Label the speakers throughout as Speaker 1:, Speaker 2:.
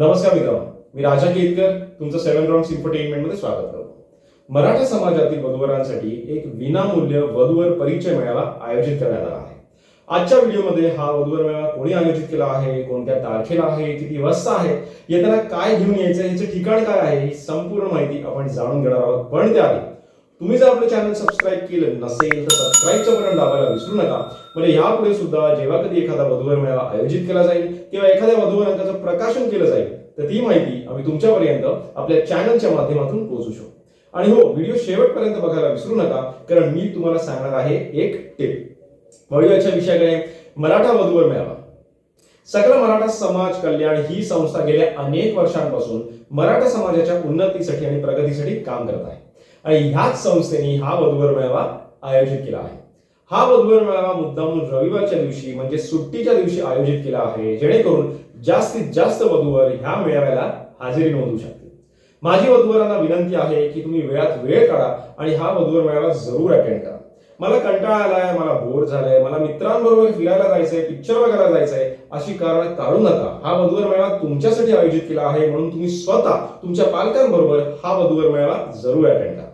Speaker 1: नमस्कार मित्रांनो मी राजा केतकर तुमचं सेव्हन राऊंड इन्फरटेनमेंटमध्ये स्वागत करतो. मराठा समाजातील वधूवरांसाठी एक विनामूल्य वधूवर परिचय मेळावा आयोजित करण्यात आला आहे. आजच्या व्हिडिओमध्ये हा वधूवर मेळावा कोणी आयोजित केला आहे कोणत्या तारखेला आहे किती वाजता आहे येताना काय घेऊन यायचं याचं ठिकाण काय आहे ही संपूर्ण माहिती आपण जाणून घेणार आहोत. पण त्याआधी तुम्ही जर आपलं चॅनल सबस्क्राईब केलं नसेल तर सबस्क्राईबचं बटन दाबायला विसरू नका. म्हणजे यापुढे सुद्धा जेव्हा कधी एखादा वधूवर मेळावा आयोजित केला जाईल किंवा एखाद्या वधूवरांकाचं प्रकाशन केलं जाईल तर ती माहिती आम्ही तुमच्यापर्यंत आपल्या चॅनलच्या माध्यमातून पोहोचू शकतो आणि हो व्हिडिओ शेवटपर्यंत बघायला विसरू नका कारण मी तुम्हाला सांगणार आहे एक टिप वळूयाच्या विषयाकडे मराठा वधूवर मेळावा. सकल मराठा समाज कल्याण ही संस्था गेल्या अनेक वर्षांपासून मराठा समाजाच्या उन्नतीसाठी आणि प्रगतीसाठी काम करत आहे. ह्याच संस्थेने हा वधूवर मेळावा आयोजित केला आहे. हा वधूवर मेळावा मुद्दामून रविवारच्या दिवशी म्हणजे सुट्टीच्या दिवशी आयोजित केला आहे जेणेकरून जास्तीत जास्त वधूवर ह्या मेळाव्याला हजेरी नोंदवू शकतील. माझी वधूवरांना विनंती आहे की तुम्ही वेळात वेळ काढा आणि हा वधूवर मेळावा जरूर अटेंड करा. मला कंटाळा आलाय मला बोर झालाय मला मित्रांबरोबर फिरायला जायचंय पिक्चर बघायला जायचंय अशी कारण काढू नका. हा वधूवर मेळावा तुमच्यासाठी आयोजित केला आहे म्हणून तुम्ही स्वतः तुमच्या पालकांबरोबर हा वधूवर मेळावा जरूर अटेंड करा.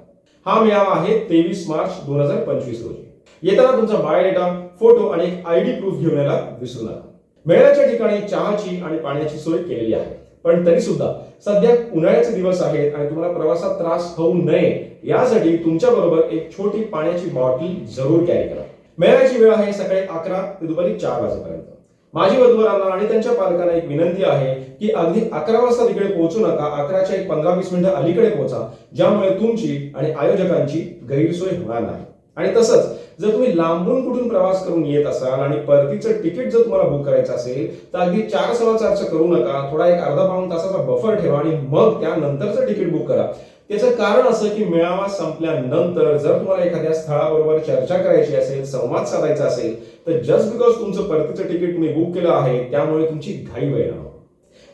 Speaker 1: हा मेळावा आहे तेवीस मार्च दोन हजार पंचवीस रोजी. येताना तुमचा बायोडेटा फोटो आणि एक आयडी प्रूफ घेऊन यायला विसरू नका. मेळ्याच्या ठिकाणी चहाची आणि पाण्याची सोय केलेली आहे. पण तरी सुद्धा सध्या उन्हाळ्याचे दिवस आहेत आणि तुम्हाला प्रवासात त्रास होऊ नये. यासाठी तुमच्या बरोबर एक छोटी पाण्याची बॉटल जरूर कॅरी करा. मेळ्याची वेळ आहे सकाळी अकरा ते दुपारी चार वाजेपर्यंत. माझी वधूवरांना आणि त्यांच्या पालकांना एक विनंती आहे की अगदी अकरा वाजता तिकडे पोहोचू नका अकराच्या एक पंधरा वीस मिनिटं अलीकडे पोहोचा ज्यामुळे तुमची आणि आयोजकांची गैरसोय होणार नाही. आणि तसंच जर तुम्ही लांबून कुठून प्रवास करून येत असाल आणि परतीचं तिकीट जर तुम्हाला बुक करायचं असेल तर अगदी चार सव्वा चारचं करू नका थोडा एक अर्धा पाऊण तासाचा बफर ठेवा आणि मग त्यानंतरचं तिकीट बुक करा. त्याचं कारण असं की मेळावा संपल्यानंतर जर तुम्हाला एखाद्या स्थळाबरोबर चर्चा करायची असेल संवाद साधायचा असेल तर जस्ट बिकॉज तुमचं परतीचं तिकीट मी बुक केलं आहे त्यामुळे तुमची घाई वेळ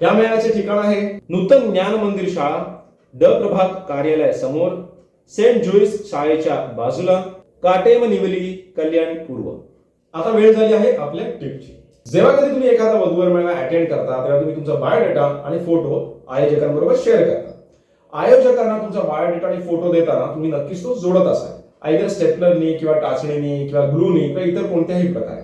Speaker 1: या मेळाव्याचे ठिकाण आहे नूतन ज्ञान मंदिर शाळा ड प्रभाग कार्यालय समोर सेंट जोईस शाळेच्या बाजूला काटेम निवली कल्याण पूर्व. आता वेळ झाली आहे आपल्या ट्रिपची जेव्हा कधी तुम्ही एखादा वधूवर मेळावा अटेंड करता तेव्हा तुम्ही तुमचा बायोडेटा आणि फोटो आयोजकांबरोबर शेअर करता. आयोजकांना तुमचा बायोडेटा आणि फोटो देताना तुम्ही नक्कीच तो जोडत असाल. आयदर स्टेपलरनी किंवा टाचणीने किंवा ग्लूनी किंवा इतर कोणत्याही प्रकारे.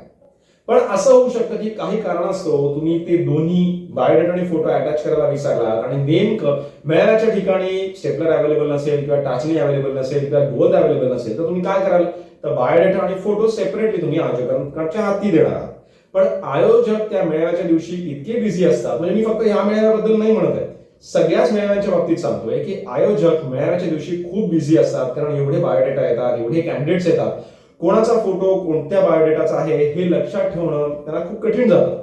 Speaker 1: पण असं होऊ शकतं की काही कारणास्तव तुम्ही ते दोन्ही बायोडेटा आणि फोटो अटॅच करायला विसरलात आणि नेमकं मेळाव्याच्या ठिकाणी स्टेपलर अवेलेबल नसेल किंवा टाचणी अवेलेबल नसेल किंवा गोद अवेलेबल नसेल तर तुम्ही काय कराल? तर बायोडेटा आणि फोटो सेपरेटली तुम्ही आयोजकांच्या हाती देणार आहात. पण आयोजक त्या मेळाव्याच्या दिवशी इतके बिझी असतात. म्हणजे मी फक्त ह्या मेळाव्याबद्दल नाही म्हणत आहे. सगळ्याच मेळाव्यांच्या बाबतीत सांगतोय की आयोजक मेळाव्याच्या दिवशी खूप बिझी असतात कारण एवढे बायोडेटा येतात एवढे कॅन्डिडेट्स येतात. कोणाचा फोटो कोणत्या बायोडेटाचा आहे हे लक्षात ठेवणं त्यांना खूप कठीण जातं.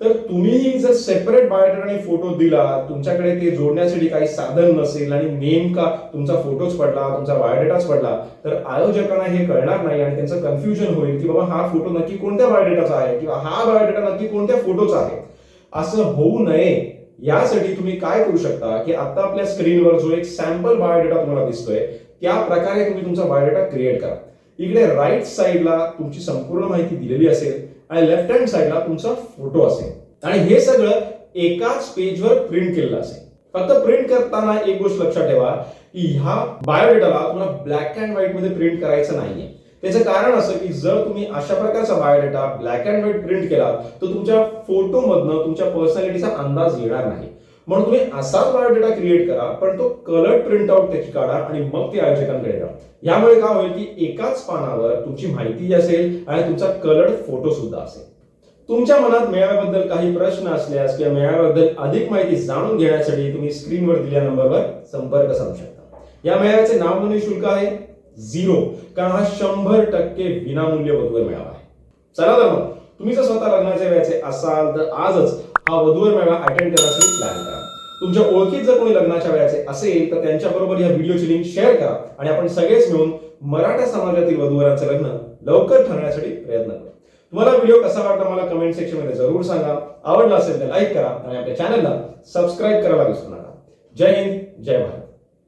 Speaker 1: तर तुम्ही जर सेपरेट बायोडेटा आणि फोटो दिला तुमच्याकडे ते जोडण्यासाठी काही साधन नसेल आणि नेमका तुमचा फोटोच पडला तुमचा बायोडेटाच पडला तर आयोजकांना हे कळणार नाही आणि त्यांचं कन्फ्युजन होईल की बाबा हा फोटो नक्की कोणत्या बायोडेटाचा आहे किंवा हा बायोडेटा नक्की कोणत्या फोटोचा आहे. असं होऊ नये. यासाठी तुम्ही काय करू शकता की आता आपल्या स्क्रीनवर जो एक सॅम्पल बायोडेटा तुम्हाला दिसतोय त्या प्रकारे तुम्ही तुमचा बायोडेटा क्रिएट करा. इकडे राईट साईडला तुमची संपूर्ण माहिती दिलेली असेल आणि लेफ्ट हँड साईडला तुमचा फोटो असेल. आणि हे सगळं एकाच पेजवर प्रिंट केलेलं असेल. फक्त प्रिंट करताना एक गोष्ट लक्षात ठेवा की ह्या बायोडेटाला तुम्हाला ब्लॅक अँड व्हाईटमध्ये प्रिंट करायचं नाहीये. त्याचं कारण असं की जर तुम्ही अशा प्रकारचा biodata black and white print केला तर तुमच्या फोटोमधनं तुमच्या पर्सनॅलिटीचा अंदाज येणार नाही. म्हणून तुम्ही असाच बायोडेटा क्रिएट करा पण तो कलर प्रिंट आउट त्याची काढा आणि मग ते आयोजकांकडे द्या यामुळे काय होईल की एकाच पानावर तुमची माहिती असेल आणि तुमचा कलर्ड फोटो सुद्धा असेल. तुमच्या मनात मेळाव्याबद्दल काही प्रश्न असल्यास किंवा मेळाव्याबद्दल अधिक माहिती जाणून घेण्यासाठी तुम्ही स्क्रीनवर दिलेल्या नंबरवर संपर्क साधू शकता. या मेळाव्याचे नाव नोंदणी शुल्क आहे? झिरो कारण हा शंभर टक्के विनामूल्य वधूवर मेळावा आहे. चला तर मग तुम्ही जर स्वतः लग्नाच्या व्हायचे असाल तर आजच हा वधूवर मेळावा अटेंड करण्यासाठी प्लॅन करा. तुमच्या ओळखीत जर कोणी लग्नाच्या वेळेचे असेल तर त्यांच्याबरोबर या व्हिडिओची लिंक शेअर करा आणि आपण सगळेच मिळून मराठा समाजातील वधूवरांचं लग्न लवकर ठरण्यासाठी प्रयत्न करू. तुम्हाला व्हिडिओ कसा वाटला मला कमेंट सेक्शनमध्ये जरूर सांगा. आवडला असेल तर लाईक करा आणि आपल्या चॅनलला सबस्क्राईब करायला विसरू नका. जय हिंद जय भारत.